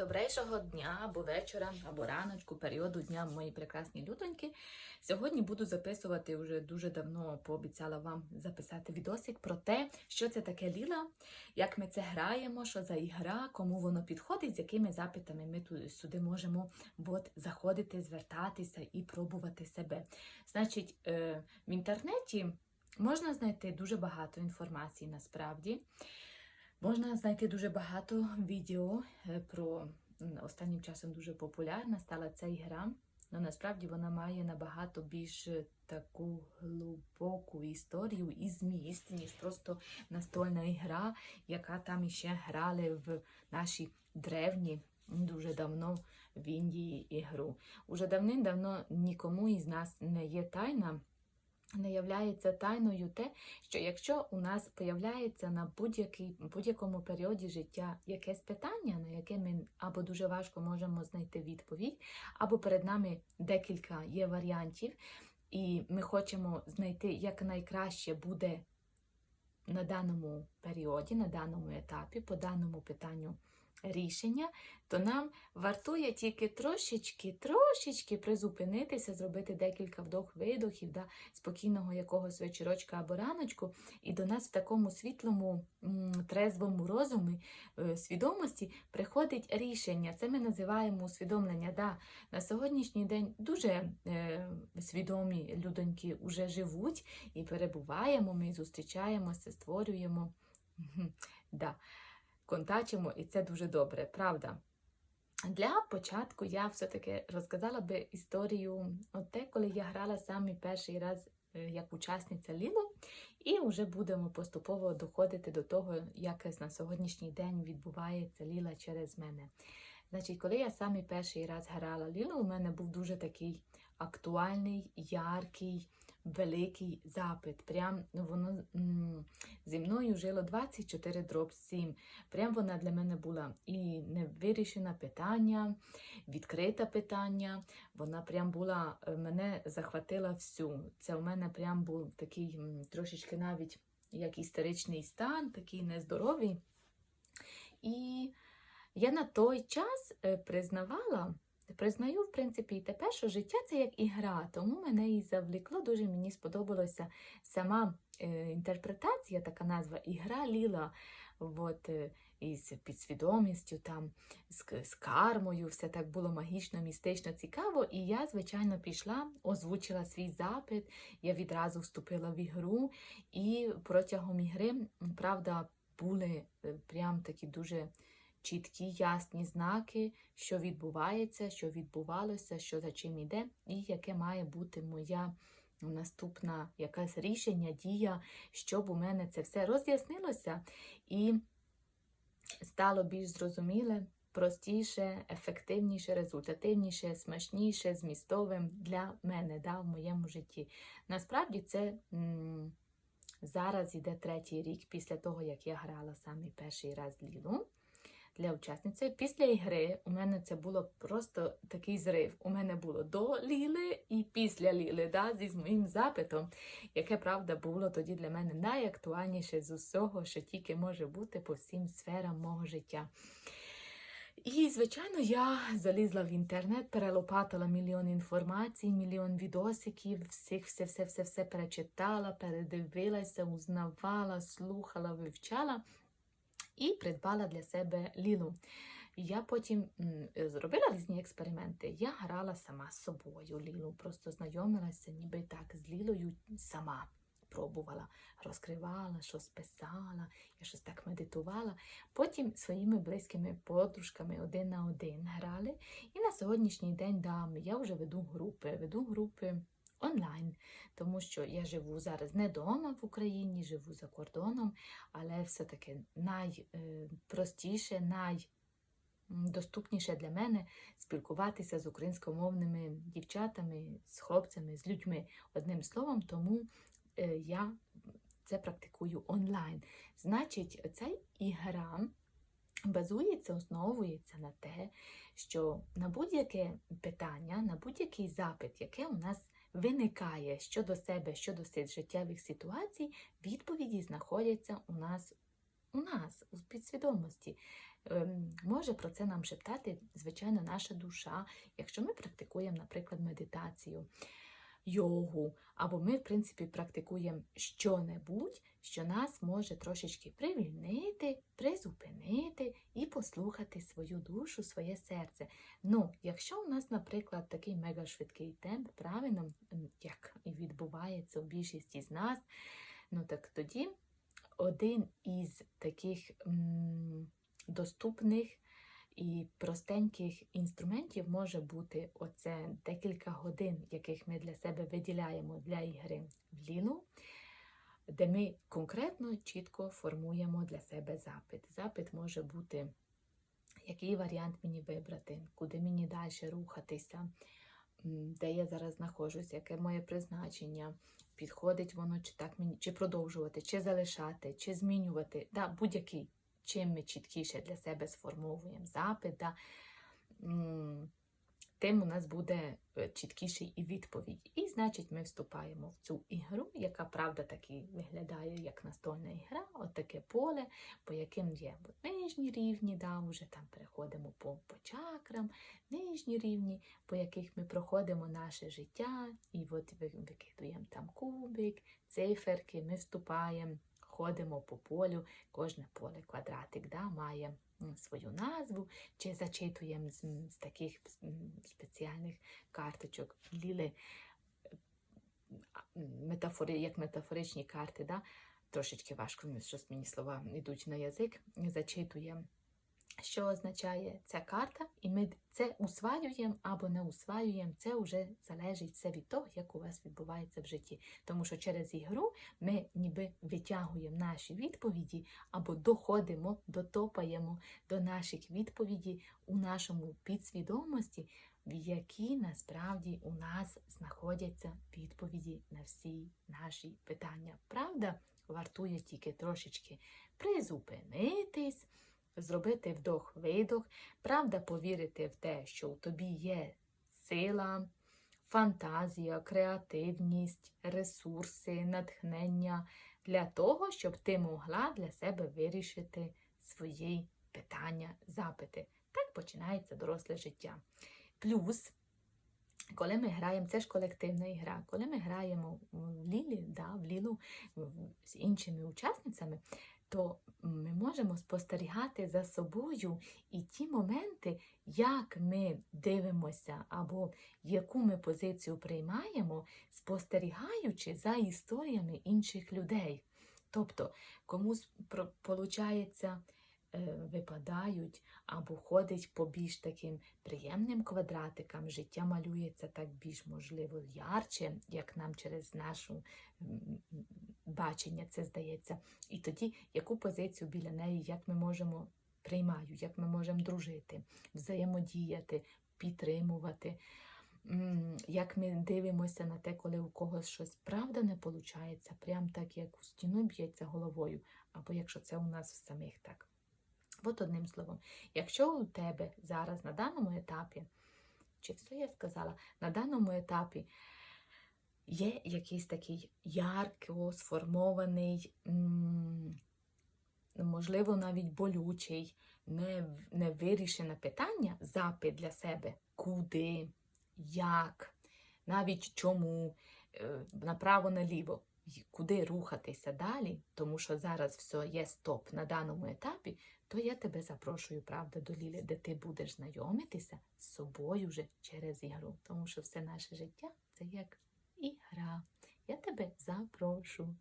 Добрейшого дня або вечора, або раночку, періоду дня, мої прекрасні людоньки. Сьогодні буду записувати вже дуже давно пообіцяла вам записати відосик про те, що це таке ліла, як ми це граємо, що за ігра, кому воно підходить, з якими запитами ми тут сюди можемо от, заходити, звертатися і пробувати себе. Значить, е, в інтернеті можна знайти дуже багато інформації насправді. Можна знайти дуже багато відео е, про останнім часом дуже популярна стала ця ігра. але насправді вона має набагато більш е, таку глибоку історію і зміст, ніж просто настольна ігра, яка там іще грали в наші древні. Дуже давно в Індії ігру. Уже давним-давно нікому із нас не є тайна, не являється тайною те, що якщо у нас появляється на будь-якому періоді життя якесь питання, на яке ми або дуже важко можемо знайти відповідь, або перед нами декілька є варіантів, і ми хочемо знайти, як найкраще буде на даному періоді, на даному етапі, по даному питанню рішення, то нам вартує тільки трошечки, трошечки призупинитися, зробити декілька вдох-видохів, да, спокійного якогось вечірочка або раночку, і до нас в такому світлому, трезвому розумі, е, свідомості приходить рішення. Це ми називаємо усвідомлення. Да, на сьогоднішній день дуже е, свідомі людоньки вже живуть і перебуваємо, ми зустрічаємося, створюємо. Да контачимо, і це дуже добре, правда. Для початку я все-таки розказала би історію от те, коли я грала самі перший раз е, як учасниця Ліло, і вже будемо поступово доходити до того, як на сьогоднішній день відбувається Ліла через мене. Значить, коли я самі перший раз грала Ліло, у мене був дуже такий актуальний, яркий, великий запит. Прям воно зі мною жило 24 дроб 7. Прям вона для мене була і невирішена питання, відкрите питання. Вона прям була, е, мене захватила всю. Це у мене прям був такий трошечки навіть як істеричний стан, такий нездоровий. І я на той час е, признаю, в принципі, і тепер, що життя це як ігра, тому мене і завлекло, дуже мені сподобалася сама е, інтерпретація, така назва Ігра Ліла. От, е, із підсвідомістю, там, з, з кармою, все так було магічно, містично, цікаво. І я, звичайно, пішла, озвучила свій запит, я відразу вступила в ігру, і протягом ігри, правда, були е, прям такі дуже чіткі, ясні знаки, що відбувається, що відбувалося, що за чим іде, і яке має бути моя наступна якась рішення, дія, щоб у мене це все роз'яснилося і стало більш зрозуміле. Простіше, ефективніше, результативніше, смачніше, змістовим для мене да, в моєму житті. Насправді це м, зараз іде третій рік після того, як я грала самий перший раз Лілу для учасниці. Після ігри у мене це було просто такий зрив. У мене було до Ліли і після Ліли, да, зі моїм запитом, яке правда було тоді для мене найактуальніше з усього, що тільки може бути по всім сферам мого життя. І, звичайно, я залізла в інтернет, перелопатила мільйон інформацій, мільйон відосиків, всіх все, все, все, все перечитала, передивилася, узнавала, слухала, вивчала і придбала для себе Лілу. Я потім м, зробила різні експерименти. Я грала сама з собою Лілу, просто знайомилася ніби так з Лілою сама. Пробувала, розкривала, щось писала, я щось так медитувала. Потім своїми близькими подружками один на один грали. І на сьогоднішній день да, я вже веду групи, веду групи онлайн, тому що я живу зараз не вдома в Україні, живу за кордоном, але все-таки найпростіше, найдоступніше для мене спілкуватися з українськомовними дівчатами, з хлопцями, з людьми. Одним словом, тому е, я це практикую онлайн. Значить, ця ігра базується, основується на те, що на будь-яке питання, на будь-який запит, яке у нас виникає щодо себе, щодо життєвих ситуацій, відповіді знаходяться у нас у нас у підсвідомості. ем, може про це нам шептати, звичайно, наша душа, якщо ми практикуємо, наприклад, медитацію, йогу, або ми, в принципі, практикуємо що-небудь, що нас може трошечки привільнити, призупинити і послухати свою душу, своє серце. Ну, якщо у нас, наприклад, такий мегашвидкий темп, правильно, як і відбувається у більшості з нас, ну так тоді один із таких м, доступних і простеньких інструментів може бути оце декілька годин, яких ми для себе виділяємо для ігри в лілу, де ми конкретно чітко формуємо для себе запит. Запит може бути, який варіант мені вибрати, куди мені далі рухатися, де я зараз знаходжусь, яке моє призначення, підходить воно, чи так мені, чи продовжувати, чи залишати, чи змінювати. Да, будь-який. Чим ми чіткіше для себе сформовуємо запит, да, тим у нас буде е, чіткіший і відповідь. І значить, ми вступаємо в цю ігру, яка правда таки виглядає як настольна ігра, от таке поле, по яким є нижні рівні, да, вже там переходимо по, по чакрам, нижні рівні, по яких ми проходимо наше життя, і от викидуємо там кубик, циферки, ми вступаємо. Ходимо по полю, кожне поле квадратик да, має свою назву, чи зачитуємо з, з таких спеціальних карточок ліли метафори, як метафоричні карти. Да? Трошечки важко, щось мені слова йдуть на язик, зачитуємо. Що означає ця карта, і ми це усваюємо або не усваюємо, це вже залежить все від того, як у вас відбувається в житті. Тому що через ігру ми ніби витягуємо наші відповіді або доходимо, дотопаємо до наших відповідей у нашому підсвідомості, в якій насправді у нас знаходяться відповіді на всі наші питання. Правда, вартує тільки трошечки призупинитись, зробити вдох-видох, правда, повірити в те, що у тобі є сила, фантазія, креативність, ресурси, натхнення для того, щоб ти могла для себе вирішити свої питання, запити. Так починається доросле життя. Плюс, коли ми граємо, це ж колективна ігра, коли ми граємо в Лілі, да, в Лілу з іншими учасницями, то ми можемо спостерігати за собою і ті моменти, як ми дивимося або яку ми позицію приймаємо, спостерігаючи за історіями інших людей. Тобто комусь получається випадають або ходить по більш таким приємним квадратикам, життя малюється так більш можливо ярче, як нам через нашу бачення це здається. І тоді яку позицію біля неї, як ми можемо приймаю, як ми можемо дружити, взаємодіяти, підтримувати. Як ми дивимося на те, коли у когось щось правда не виходить, прям так, як у стіну б'ється головою, або якщо це у нас в самих так. От одним словом, якщо у тебе зараз на даному етапі, чи все я сказала, на даному етапі є якийсь такий ярко сформований, можливо, навіть болючий, не, невирішене питання, запит для себе, куди, як, навіть чому, е, направо-наліво, куди рухатися далі, тому що зараз все є стоп на даному етапі, то я тебе запрошую, правда, до Лілі, де ти будеш знайомитися з собою вже через ігру, тому що все наше життя це як ігра. Я тебе запрошую.